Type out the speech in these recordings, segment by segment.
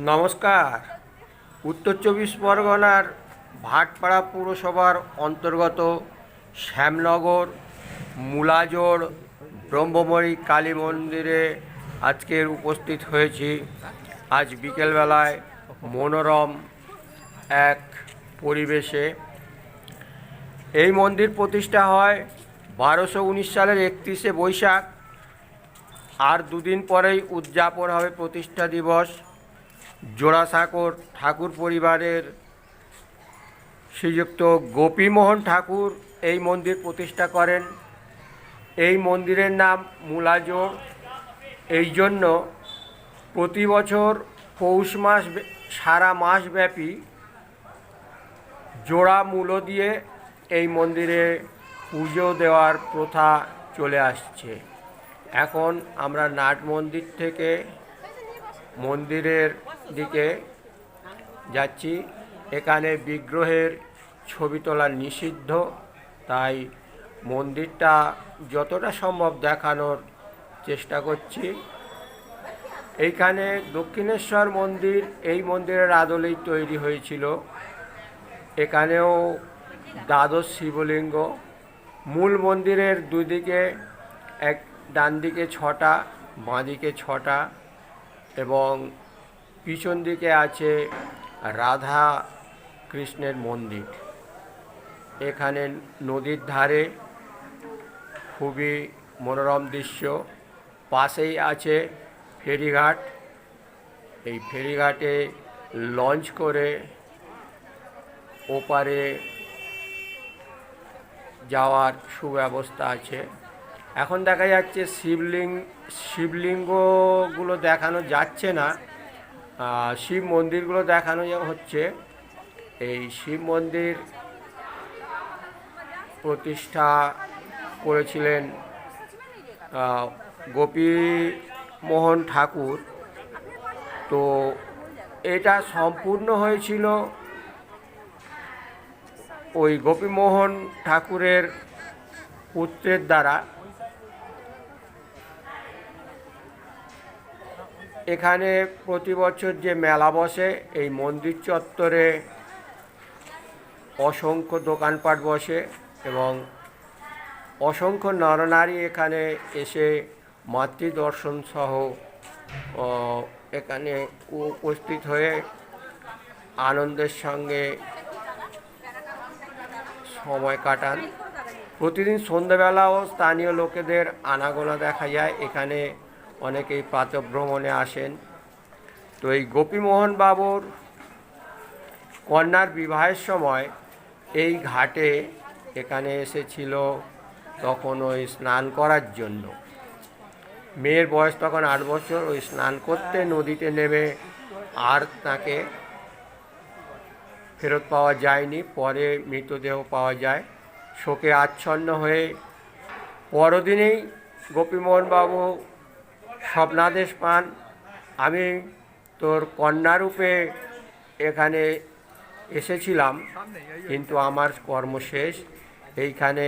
নমস্কার। উত্তর চব্বিশ পরগনার ভাটপাড়া পুরসভার অন্তর্গত শ্যামনগর মুলাজোড় ব্রহ্মমণি কালী মন্দিরে আজকের উপস্থিত হয়েছি। আজ বিকেলবেলায় মনোরম এক পরিবেশে। এই মন্দির প্রতিষ্ঠা হয় বারোশো উনিশ সালের একত্রিশে বৈশাখ। আর দুদিন পরেই উদযাপন হবে প্রতিষ্ঠা দিবস। জোড়াসাঁকর ঠাকুর পরিবারের শ্রীযুক্ত গোপীমোহন ঠাকুর এই মন্দির প্রতিষ্ঠা করেন। এই মন্দিরের নাম মূলাজোড় এই জন্য প্রতি বছর পৌষ মাস সারা মাস ব্যাপী জোড়া মূলো দিয়ে এই মন্দিরে পুজো দেওয়ার প্রথা চলে আসছে। এখন আমরা নাট মন্দির থেকে মন্দিরের দিকে যাচ্ছি। এখানে বিগ্রহের ছবি তোলা নিষিদ্ধ, তাই মন্দিরটা যতটা সম্ভব দেখানোর চেষ্টা করছি। এইখানে দক্ষিণেশ্বর মন্দির, এই মন্দিরের আদলেই তৈরি হয়েছিল। এখানেও দ্বাদশ শিবলিঙ্গ। মূল মন্দিরের দুদিকে এক ডান দিকে ছটা, বাঁদিকে ছটা। এবং পিছন দিকে আছে রাধা কৃষ্ণের মন্দির। এখানে নদীর ধারে খুবই মনোরম দৃশ্য। পাশেই আছে ফেরিঘাট। এই ফেরিঘাটে লঞ্চ করে ওপারে যাওয়ার সুব্যবস্থা আছে। এখন দেখা যাচ্ছে শিবলিঙ্গ শিবলিঙ্গগুলো দেখানো যাচ্ছে না। শিব মন্দিরগুলো দেখানো হচ্ছে। এই শিব মন্দির প্রতিষ্ঠা করেছিলেন আহ, গোপীমোহন ঠাকুর। তো এটা সম্পূর্ণ হয়েছিল ওই গোপীমোহন ঠাকুরের পুত্রের দ্বারা। এখানে প্রতি বছর যে মেলা বসে, এই মন্দির চত্বরে অসংখ্য দোকানপাট বসে এবং অসংখ্য নরনারী এখানে এসে মাতৃদর্শন সহ এখানে উপস্থিত হয়ে আনন্দের সঙ্গে সময় কাটান। প্রতিদিন সন্ধ্যাবেলাও স্থানীয় লোকেদের আনাগোনা দেখা যায়। এখানে অনেকেই প্রাতভ্রমণে আসেন। তো এই গোপীমোহন বাবুর কন্যার বিবাহের সময় এই ঘাটে এখানে এসেছিল তখন ওই স্নান করার জন্য। মেয়ের বয়স তখন আট বছর, ওই স্নান করতে নদীতে নেমে আর তাকে ফেরত পাওয়া যায়নি, পরে মৃতদেহ পাওয়া যায়। শোকে আচ্ছন্ন হয়ে পরদিনেই গোপীমোহনবাবু স্বপ্নাদেশ পান। আমি তোর কন্যারূপে এখানে এসেছিলাম, কিন্তু আমার কর্ম শেষ। এইখানে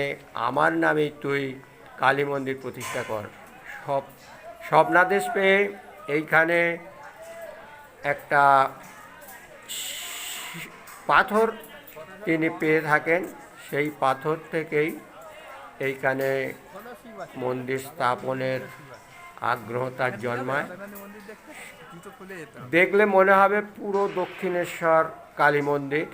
আমার নামেই তুই কালী মন্দির প্রতিষ্ঠা কর। সব, স্বপ্নাদেশ পেয়ে এইখানে একটা পাথর তিনি পেয়ে থাকেন। সেই পাথর থেকেই এইখানে মন্দির স্থাপনের আগ্রহ তার জন্মায়। দেখলে মনে হবে পুরো দক্ষিণেশ্বর কালী মন্দির।